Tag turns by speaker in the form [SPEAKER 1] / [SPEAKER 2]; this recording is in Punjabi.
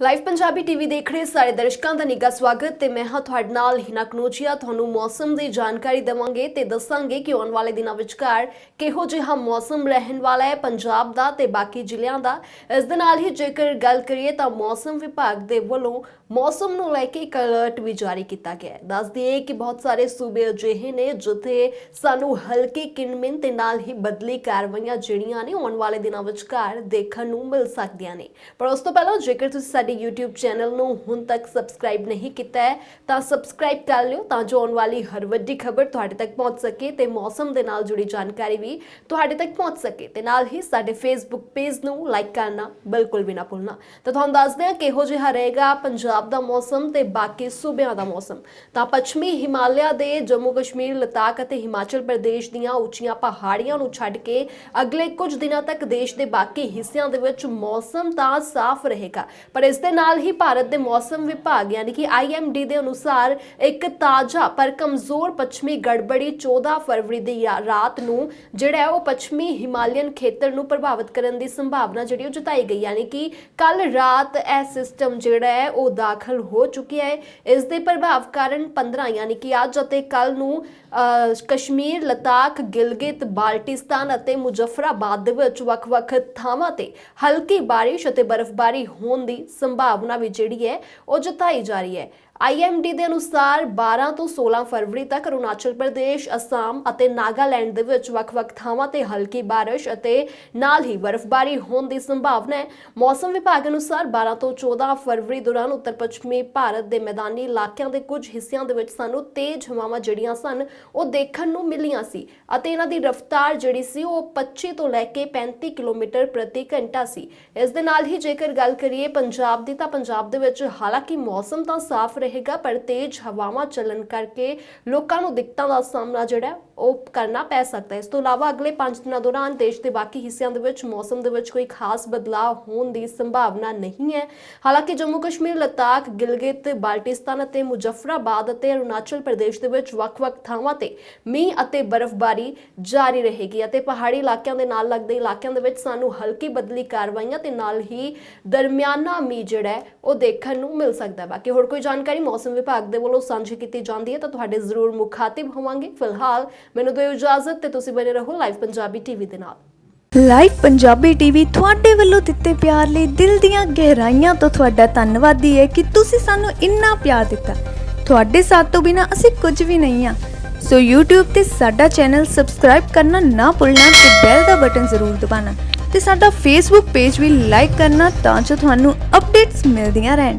[SPEAKER 1] ਲਾਈਵ ਪੰਜਾਬੀ ਟੀਵੀ ਦੇਖ ਰਹੇ ਸਾਰੇ ਦਰਸ਼ਕਾਂ ਦਾ ਨਿੱਘਾ ਸਵਾਗਤ ਤੇ ਮੈਂ ਹਾਂ ਤੁਹਾਡੇ ਨਾਲ ਹਿਨਾ ਕਨੋਚੀਆ ਤੁਹਾਨੂੰ ਮੌਸਮ ਦੀ ਜਾਣਕਾਰੀ ਦੇਵਾਂਗੇ ਤੇ ਦੱਸਾਂਗੇ ਕਿ ਆਉਣ ਵਾਲੇ ਦਿਨਾਂ ਵਿਚਕਾਰ ਕਿਹੋ ਜਿਹਾ ਮੌਸਮ ਰਹਿਣ ਵਾਲਾ ਹੈ ਪੰਜਾਬ ਦਾ ਤੇ ਬਾਕੀ ਜ਼ਿਲ੍ਹਿਆਂ ਦਾ। ਇਸ ਦੇ ਨਾਲ ਹੀ ਜੇਕਰ ਗੱਲ ਕਰੀਏ ਤਾਂ ਮੌਸਮ ਵਿਭਾਗ ਦੇ ਵੱਲੋਂ ਮੌਸਮ ਨੂੰ ਲੈ ਕੇ ਇੱਕ ਅਲਰਟ ਵੀ ਜਾਰੀ ਕੀਤਾ ਗਿਆ ਹੈ। ਦੱਸ ਦਈਏ ਕਿ ਬਹੁਤ ਸਾਰੇ ਸੂਬੇ ਅਜਿਹੇ ਨੇ ਜਿੱਥੇ ਸਾਨੂੰ ਹਲਕੀ ਕਿਣਮਿਣ ਤੇ ਨਾਲ ਹੀ ਬਦਲੀ ਕਾਰਵਾਈਆਂ ਜਿਹੜੀਆਂ ਨੇ ਆਉਣ ਵਾਲੇ ਦਿਨਾਂ ਵਿਚਕਾਰ ਦੇਖਣ ਨੂੰ ਮਿਲ ਸਕਦੀਆਂ ਨੇ। ਪਰ ਉਸ ਤੋਂ ਪਹਿਲਾਂ ਜੇਕਰ ਤੁਸੀਂ ਸਾਡੇ YouTube ਚੈਨਲ ਨੂੰ ਹੁਣ ਤੱਕ ਸਬਸਕ੍ਰਾਈਬ ਨਹੀਂ ਕੀਤਾ ਹੈ, ਤਾਂ ਸਬਸਕ੍ਰਾਈਬ ਕਰ ਲਿਓ ਤਾਂ ਜੋ ਆਉਣ ਵਾਲੀ ਹਰ ਵੱਡੀ ਖਬਰ ਤੁਹਾਡੇ ਤੱਕ ਪਹੁੰਚ ਸਕੇ ਤੇ ਮੌਸਮ ਦੇ ਨਾਲ ਜੁੜੀ ਜਾਣਕਾਰੀ ਵੀ ਤੁਹਾਡੇ ਤੱਕ ਪਹੁੰਚ ਸਕੇ। ਤੇ ਨਾਲ ਹੀ ਸਾਡੇ Facebook ਪੇਜ ਨੂੰ ਲਾਈਕ ਕਰਨਾ ਬਿਲਕੁਲ ਵੀ ਨਾ ਭੁੱਲਣਾ। ਤਾਂ ਤੁਹਾਨੂੰ ਦੱਸਦੇ ਹਾਂ ਕਿਹੋ ਜਿਹਾ ਰਹੇਗਾ ਪੰਜਾਬ ਦਾ ਮੌਸਮ ਤੇ ਬਾਕੀ ਸੂਬਿਆਂ ਦਾ ਮੌਸਮ। ਤਾਂ ਪੱਛਮੀ ਹਿਮਾਲਿਆ ਦੇ ਜੰਮੂ ਕਸ਼ਮੀਰ, ਲਦਾਖ ਅਤੇ ਹਿਮਾਚਲ ਪ੍ਰਦੇਸ਼ ਦੀਆਂ ਉੱਚੀਆਂ ਪਹਾੜੀਆਂ ਨੂੰ ਛੱਡ ਕੇ ਅਗਲੇ ਕੁਝ ਦਿਨਾਂ ਤੱਕ ਦੇਸ਼ ਦੇ ਬਾਕੀ ਹਿੱਸਿਆਂ ਦੇ ਵਿੱਚ ਮੌਸਮ ਤਾਂ ਸਾਫ਼ ਰਹੇਗਾ, ਪਰ ਇਸ ਇਸ ਦੇ ਨਾਲ ਹੀ ਭਾਰਤ ਦੇ ਮੌਸਮ ਵਿਭਾਗ ਯਾਨੀ ਕਿ IMD ਦੇ ਅਨੁਸਾਰ ਇੱਕ ਤਾਜ਼ਾ ਪਰ ਕਮਜ਼ੋਰ ਪੱਛਮੀ ਗੜਬੜੀ 14 ਫਰਵਰੀ ਦੀ ਰਾ- ਰਾਤ ਨੂੰ ਜਿਹੜਾ ਹੈ ਉਹ ਪੱਛਮੀ ਹਿਮਾਲੀਅਨ ਖੇਤਰ ਨੂੰ ਪ੍ਰਭਾਵਿਤ ਕਰਨ ਦੀ ਸੰਭਾਵਨਾ ਜਿਹੜੀ ਉਹ ਜਤਾਈ ਗਈ। ਯਾਨੀ ਕਿ ਕੱਲ ਰਾਤ ਇਹ ਸਿਸਟਮ ਜਿਹੜਾ ਹੈ ਉਹ ਦਾਖਲ ਹੋ ਚੁੱਕਿਆ ਹੈ। ਇਸ ਦੇ ਪ੍ਰਭਾਵ ਕਾਰਨ 15 ਯਾਨੀ ਕਿ ਅੱਜ ਅਤੇ ਕੱਲ ਨੂੰ ਕਸ਼ਮੀਰ, ਲਦਾਖ, ਗਿਲਗਿਤ, ਬਾਲਟਿਸਤਾਨ ਅਤੇ ਮੁਜ਼ਫਰਾਬਾਦ ਦੇ ਵਿੱਚ ਵੱਖ-ਵੱਖ ਥਾਵਾਂ ਤੇ ਹਲਕੀ ਬਾਰਿਸ਼ ਅਤੇ ਬਰਫ਼ਬਾਰੀ ਹੋਣ ਦੀ ਸੰਭਾਵਨਾ ਵੀ ਜਿਹੜੀ ਹੈ ਉਹ ਜਤਾਈ ਜਾ ਰਹੀ ਹੈ। IMD ਦੇ ਅਨੁਸਾਰ 12 ਤੋਂ 16 ਫਰਵਰੀ ਤੱਕ ਅਰੁਣਾਚਲ ਪ੍ਰਦੇਸ਼, ਅਸਾਮ ਅਤੇ ਨਾਗਾਲੈਂਡ ਦੇ ਵਿੱਚ ਵੱਖ-ਵੱਖ ਥਾਵਾਂ ਤੇ ਹਲਕੀ ਬਾਰਿਸ਼ ਅਤੇ ਨਾਲ ਹੀ ਬਰਫ਼ਬਾਰੀ ਹੋਣ ਦੀ ਸੰਭਾਵਨਾ ਹੈ। ਮੌਸਮ ਵਿਭਾਗ ਅਨੁਸਾਰ 12 ਤੋਂ 14 ਫਰਵਰੀ ਦੌਰਾਨ ਉੱਤਰ ਪੱਛਮੀ ਭਾਰਤ ਦੇ ਮੈਦਾਨੀ ਇਲਾਕਿਆਂ ਦੇ ਕੁਝ ਹਿੱਸਿਆਂ ਦੇ ਵਿੱਚ ਸਾਨੂੰ ਤੇਜ਼ ਹਵਾਵਾਂ ਜਿਹੜੀਆਂ ਸਨ ਉਹ ਦੇਖਣ ਨੂੰ ਮਿਲੀਆਂ ਸੀ ਅਤੇ ਇਹਨਾਂ ਦੀ ਰਫ਼ਤਾਰ ਜਿਹੜੀ ਸੀ ਉਹ 25 ਤੋਂ ਲੈ ਕੇ 35 ਕਿਲੋਮੀਟਰ ਪ੍ਰਤੀ ਘੰਟਾ ਸੀ। ਇਸ ਦੇ ਨਾਲ ਹੀ ਜੇਕਰ ਗੱਲ ਕਰੀਏ ਪੰਜਾਬ ਦੀ ਤਾਂ ਪੰਜਾਬ ਦੇ ਵਿੱਚ ਹਾਲਾਂਕਿ ਮੌਸਮ ਤਾਂ ਸਾਫ਼ ਰਹੇਗਾ, ਪਰ ਤੇਜ਼ ਹਵਾਵਾਂ ਚੱਲਣ ਕਰਕੇ ਲੋਕਾਂ ਨੂੰ ਦਿੱਕਤਾਂ ਦਾ ਸਾਹਮਣਾ ਜਿਹੜਾ ਉਹ ਕਰਨਾ ਪੈ ਸਕਦਾ ਹੈ। ਇਸ ਤੋਂ ਇਲਾਵਾ ਅਗਲੇ 5 ਦਿਨਾਂ ਦੌਰਾਨ ਦੇਸ਼ ਦੇ ਬਾਕੀ ਹਿੱਸਿਆਂ ਦੇ ਵਿੱਚ ਮੌਸਮ ਦੇ ਵਿੱਚ ਕੋਈ ਖਾਸ ਬਦਲਾਅ ਹੋਣ ਦੀ ਸੰਭਾਵਨਾ ਨਹੀਂ ਹੈ। ਹਾਲਾਂਕਿ ਜੰਮੂ ਕਸ਼ਮੀਰ, ਲਦਾਖ, ਗਿਲਗਿਤ, ਬਾਲਟਿਸਤਾਨ ਅਤੇ ਮੁਜ਼ੱਫਰਾਬਾਦ ਅਤੇ ਅਰੁਣਾਚਲ ਪ੍ਰਦੇਸ਼ ਦੇ ਵਿੱਚ ਵੱਖ-ਵੱਖ ਥਾਵਾਂ ਤੇ ਮੀਂਹ ਅਤੇ ਬਰਫ਼ਬਾਰੀ ਜਾਰੀ ਰਹੇਗੀ ਅਤੇ ਪਹਾੜੀ ਇਲਾਕਿਆਂ ਦੇ ਨਾਲ ਲੱਗਦੇ ਇਲਾਕਿਆਂ ਦੇ ਵਿੱਚ ਸਾਨੂੰ ਹਲਕੀ ਬਦਲੀ ਕਾਰਵਾਈਆਂ ਤੇ ਨਾਲ ਹੀ ਦਰਮਿਆਨਾ ਮੀਂਹ ਜਿਹੜਾ ਹੈ, ਉਹ ਦੇਖਣ ਨੂੰ ਮਿਲ ਸਕਦਾ ਬਾਕੀ ਹੋਰ ਕੋਈ ਜਾਣਕਾਰੀ ਮੌਸਮ ਵਿਭਾਗ ਦੇ ਵੱਲੋਂ ਸਾਂਝੀ ਕੀਤੀ ਜਾਂਦੀ ਹੈ ਤਾਂ ਤੁਹਾਡੇ ਜ਼ਰੂਰ ਮੁਖਾਤਿਬ ਹੋਵਾਂਗੇ। ਫਿਲਹਾਲ ਮੈਨੂੰ ਦਿਓ ਇਜਾਜ਼ਤ ਤੇ ਤੁਸੀਂ ਬਣੇ ਰਹੋ ਲਾਈਵ ਪੰਜਾਬੀ ਟੀਵੀ ਦੇ ਨਾਲ।
[SPEAKER 2] ਲਾਈਵ ਪੰਜਾਬੀ ਟੀਵੀ ਤੁਹਾਡੇ ਵੱਲੋਂ ਦਿੱਤੇ ਪਿਆਰ ਲਈ ਦਿਲ ਦੀਆਂ ਗਹਿਰਾਈਆਂ ਤੋਂ ਤੁਹਾਡਾ ਧੰਨਵਾਦੀ ਹੈ ਕਿ ਤੁਸੀਂ ਸਾਨੂੰ ਇੰਨਾ ਪਿਆਰ ਦਿੱਤਾ। ਤੁਹਾਡੇ ਸਾਥ ਤੋਂ ਬਿਨਾ ਅਸੀਂ ਕੁਝ ਵੀ ਨਹੀਂ ਆ ਸੋ YouTube ਤੇ ਸਾਡਾ ਚੈਨਲ ਸਬਸਕ੍ਰਾਈਬ ਕਰਨਾ ਨਾ ਭੁੱਲਣਾ ਤੇ ਬੈਲ ਦਾ ਬਟਨ ਜ਼ਰੂਰ ਦਬਾਉਣਾ ਤੇ ਸਾਡਾ Facebook ਪੇਜ ਵੀ ਲਾਈਕ ਕਰਨਾ ਤਾਂ ਜੋ ਤੁਹਾਨੂੰ ਅਪਡੇਟਸ ਮਿਲਦੀਆਂ ਰਹਿਣ।